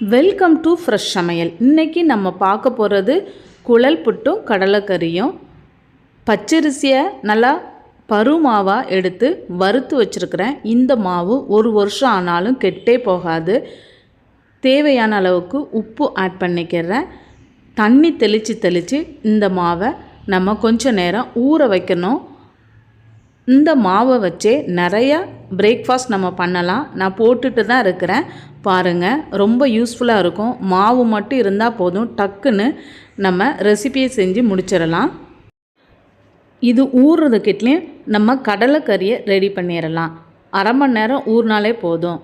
Welcome to fresh சமையல். இன்றைக்கி நம்ம பார்க்க போகிறது குழல் புட்டும் கடலைக்கறியும். பச்சரிசியை நல்லா பருமாவாக எடுத்து வறுத்து வச்சுருக்கிறேன். இந்த மாவு ஒரு வருஷம் ஆனாலும் கெட்டே போகாது. தேவையான அளவுக்கு உப்பு ஆட் பண்ணிக்கிறேன். தண்ணி தெளித்து தெளித்து இந்த மாவை நம்ம கொஞ்சம் நேரம் ஊற வைக்கணும். இந்த மாவை வச்சே நிறையா பிரேக்ஃபாஸ்ட் நம்ம பண்ணலாம். நான் போட்டுட்டு தான் இருக்கிறேன். பாருங்கள் ரொம்ப யூஸ்ஃபுல்லாக இருக்கும். மாவு மட்டும் இருந்தால் போதும். டக்குன்னு நம்ம ரெசிபியை செஞ்சு முடிச்சிடலாம். இது ஊறுறதுக்கிட்லேயும் நம்ம கடலைக்கறியை ரெடி பண்ணிடலாம். அரை மணி நேரம் ஊறினாலே போதும்.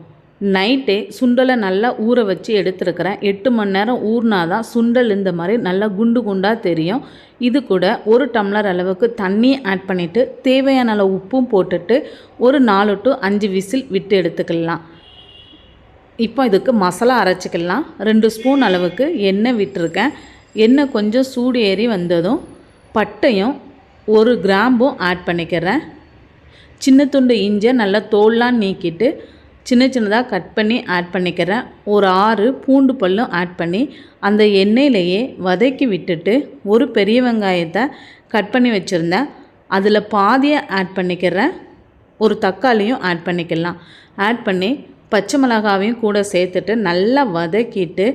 நைட்டே சுண்டலை நல்லா ஊற வச்சு எடுத்துருக்கிறேன். எட்டு மணி நேரம் ஊறினா தான் சுண்டல் இந்த மாதிரி நல்லா குண்டு குண்டாக தெரியும். இது கூட ஒரு டம்ளர் அளவுக்கு தண்ணி ஆட் பண்ணிவிட்டு தேவையான அளவு உப்பும் போட்டுட்டு ஒரு நாலு டு அஞ்சு விசில் விட்டு எடுத்துக்கலாம். இப்போ இதுக்கு மசாலா அரைச்சிக்கலாம். ரெண்டு ஸ்பூன் அளவுக்கு எண்ணெய் விட்டுருக்கேன். எண்ணெய் கொஞ்சம் சூடு ஏறி வந்ததும் பட்டையும் ஒரு கிராம்பும் ஆட் பண்ணிக்கிறேன். சின்ன துண்டு இஞ்சை நல்லா தோல்லாம் நீக்கிட்டு சின்ன சின்னதாக கட் பண்ணி ஆட் பண்ணிக்கிறேன். ஒரு ஆறு பூண்டு பல்லும் ஆட் பண்ணி அந்த எண்ணெயிலேயே வதக்கி விட்டுட்டு ஒரு பெரிய வெங்காயத்தை கட் பண்ணி வச்சுருந்தேன். அதில் பாதியை ஆட் பண்ணிக்கிறேன். ஒரு தக்காளியும் ஆட் பண்ணிக்கலாம். ஆட் பண்ணி பச்சை மிளகாவையும் கூட சேர்த்துட்டு நல்லா வதக்கிட்டு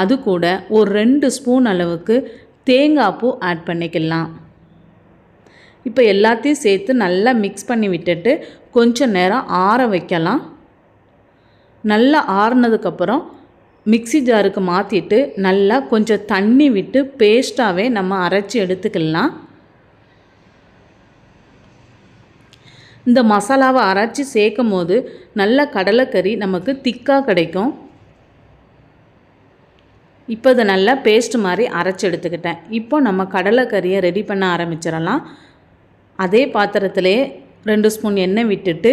அது கூட ஒரு ரெண்டு ஸ்பூன் அளவுக்கு தேங்காய் பூ ஆட் பண்ணிக்கலாம். இப்போ எல்லாத்தையும் சேர்த்து நல்லா மிக்ஸ் பண்ணி விட்டுட்டு கொஞ்சம் நேரம் ஆற வைக்கலாம். நல்லா ஆறுனதுக்கப்புறம் மிக்ஸி ஜாருக்கு மாற்றிட்டு நல்லா கொஞ்சம் தண்ணி விட்டு பேஸ்ட்டாகவே நம்ம அரைச்சி எடுத்துக்கலாம். இந்த மசாலாவை அரைச்சி சேர்க்கும் போது நல்ல கடலைக்கறி நமக்கு திக்காக கிடைக்கும். இப்போ இதை நல்லா பேஸ்ட் மாதிரி அரைச்சி எடுத்துக்கிட்டேன். இப்போ நம்ம கடலைக்கறியை ரெடி பண்ண ஆரம்பிச்சிடலாம். அதே பாத்திரத்திலே ரெண்டு ஸ்பூன் எண்ணெய் விட்டுட்டு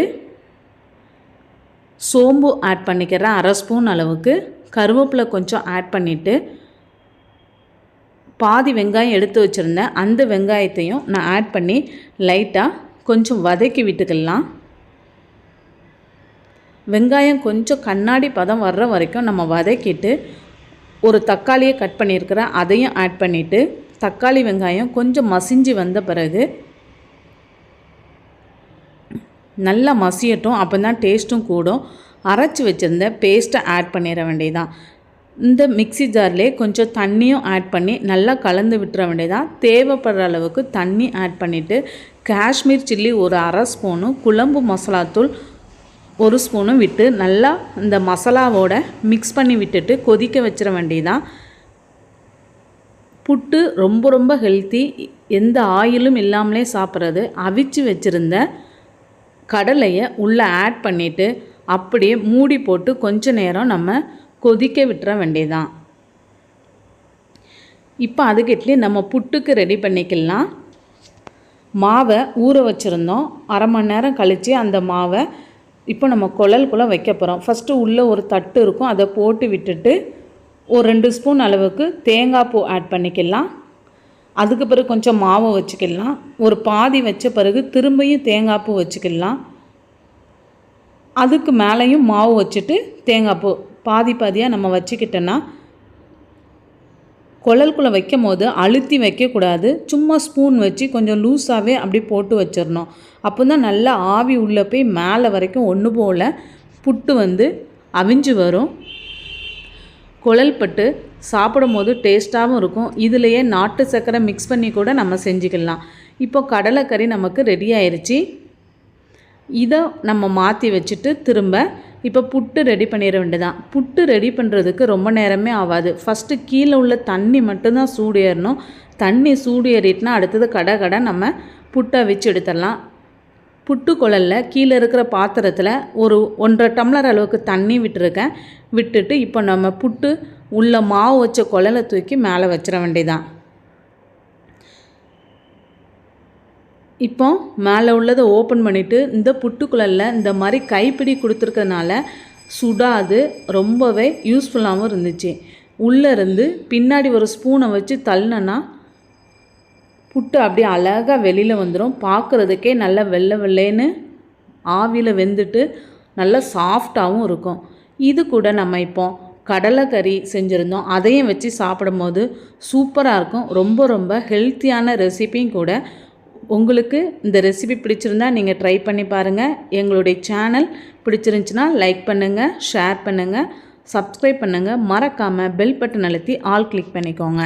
சோம்பு ஆட் பண்ணிக்கிறேன் அரை ஸ்பூன் அளவுக்கு கருவேப்பிலை கொஞ்சம் ஆட் பண்ணிவிட்டு பாதி வெங்காயம் எடுத்து வச்சுருந்தேன் அந்த வெங்காயத்தையும் நான் ஆட் பண்ணி லைட்டாக கொஞ்சம் வதக்கி விட்டுக்கலாம். வெங்காயம் கொஞ்சம் கண்ணாடி பதம் வர்ற வரைக்கும் நம்ம வதக்கிட்டு ஒரு தக்காளியை கட் பண்ணியிருக்கிறேன் அதையும் ஆட் பண்ணிவிட்டு தக்காளி வெங்காயம் கொஞ்சம் மசிஞ்சு வந்த பிறகு நல்லா மசியட்டும் அப்போ தான் டேஸ்ட்டும் கூடும். அரைச்சி வச்சுருந்த பேஸ்ட்டை ஆட் பண்ணிட வேண்டியதான் இந்த மிக்ஸி ஜார்லேயே கொஞ்சம் தண்ணியும் ஆட் பண்ணி நல்லா கலந்து விட்டுற வேண்டியதான் தேவைப்படுற அளவுக்கு தண்ணி ஆட் பண்ணிவிட்டு காஷ்மீர் சில்லி ஒரு அரை ஸ்பூனும் குழம்பு மசாலாத்தூள் ஒரு ஸ்பூனும் விட்டு நல்லா இந்த மசாலாவோட மிக்ஸ் பண்ணி விட்டுட்டு கொதிக்க வச்சிட வேண்டியதான் புட்டு ரொம்ப ரொம்ப ஹெல்த்தி எந்த ஆயிலும் இல்லாமலே சாப்பிட்றது. அவிச்சு வச்சுருந்த கடலையை உள்ளே ஆட் பண்ணிவிட்டு அப்படியே மூடி போட்டு கொஞ்ச நேரம் நம்ம கொதிக்க விட்டுற வேண்டியதான் இப்போ அதுக்கிட்டே நம்ம புட்டுக்கு ரெடி பண்ணிக்கலாம். மாவை ஊற வச்சுருந்தோம். அரை மணி நேரம் கழித்து அந்த மாவை இப்போ நம்ம குழல்குள்ளே வைக்க போகிறோம் ஃபஸ்ட்டு உள்ளே ஒரு தட்டு இருக்கும். அதை போட்டு விட்டுட்டு ஒரு ரெண்டு ஸ்பூன் அளவுக்கு தேங்காய் பூ ஆட் பண்ணிக்கலாம். அதுக்கு பிறகு கொஞ்சம் மாவு வச்சுக்கலாம். ஒரு பாதி வச்ச பிறகு திரும்பியும் தேங்காய் பூ வச்சுக்கலாம். அதுக்கு மேலேயும் மாவு வச்சுட்டு தேங்காய் பூ பாதி பாதியாக நம்ம வச்சுக்கிட்டோன்னா குழல்குள்ளே வைக்கும் போது அழுத்தி வைக்கக்கூடாது. சும்மா ஸ்பூன் வச்சு கொஞ்சம் லூஸாகவே அப்படி போட்டு வச்சிடணும். அப்போ தான் நல்லா ஆவி உள்ளே போய் மேலே வரைக்கும் ஒன்று போல் புட்டு வந்து அவிஞ்சு வரும். குழல் பட்டு சாப்பிடும் போது டேஸ்ட்டாகவும் இருக்கும். இதுலேயே நாட்டு சர்க்கரை மிக்ஸ் பண்ணி கூட நம்ம செஞ்சுக்கலாம். இப்போ கடலைக்கறி நமக்கு ரெடி ஆயிடுச்சு இதை நம்ம மாற்றி வச்சுட்டு திரும்ப இப்போ புட்டு ரெடி பண்ணிட வேண்டியதான் புட்டு ரெடி பண்ணுறதுக்கு ரொம்ப நேரமே ஆகாது. ஃபஸ்ட்டு கீழே உள்ள தண்ணி மட்டும்தான் சூடு ஏறணும் தண்ணி சூடு ஏறிட்டுனா அடுத்தது கடை கடை நம்ம புட்டை வச்சு எடுத்துடலாம். புட்டு குழலில் கீழே இருக்கிற பாத்திரத்தில் ஒரு ஒன்றரை டம்ளர் அளவுக்கு தண்ணி விட்டுருக்கேன். விட்டுட்டு இப்போ நம்ம புட்டு உள்ள மாவு வச்ச குழலை தூக்கி மேலே வச்சிட வேண்டியதான் இப்போ மேலே உள்ளதை ஓப்பன் பண்ணிவிட்டு இந்த புட்டுக்குழலில் இந்த மாதிரி கைப்பிடி கொடுத்துருக்கறனால சுடாது ரொம்பவே யூஸ்ஃபுல்லாகவும் இருந்துச்சு. உள்ளே இருந்து பின்னாடி ஒரு ஸ்பூனை வச்சு தள்ளினா புட்டு அப்படியே அழகாக வெளியில் வந்துடும் பார்க்குறதுக்கே நல்லா வெள்ளை வெள்ளைன்னு ஆவியில் வெந்துட்டு நல்லா சாஃப்டாகவும் இருக்கும். இது கூட நம்ம இப்போ கடலை கறி செஞ்சுருந்தோம். அதையும் வச்சு சாப்பிடும்போது சூப்பராக இருக்கும். ரொம்ப ரொம்ப ஹெல்த்தியான ரெசிபியும் கூட. உங்களுக்கு இந்த ரெசிபி பிடிச்சிருந்தா நீங்கள் ட்ரை பண்ணி பாருங்கள் எங்களுடைய சேனல் பிடிச்சிருந்துச்சின்னா லைக் பண்ணுங்கள் ஷேர் பண்ணுங்கள் சப்ஸ்கிரைப் பண்ணுங்கள் மறக்காமல் பெல் பட்டன் அழுத்தி ஆல் கிளிக் பண்ணிக்கோங்க.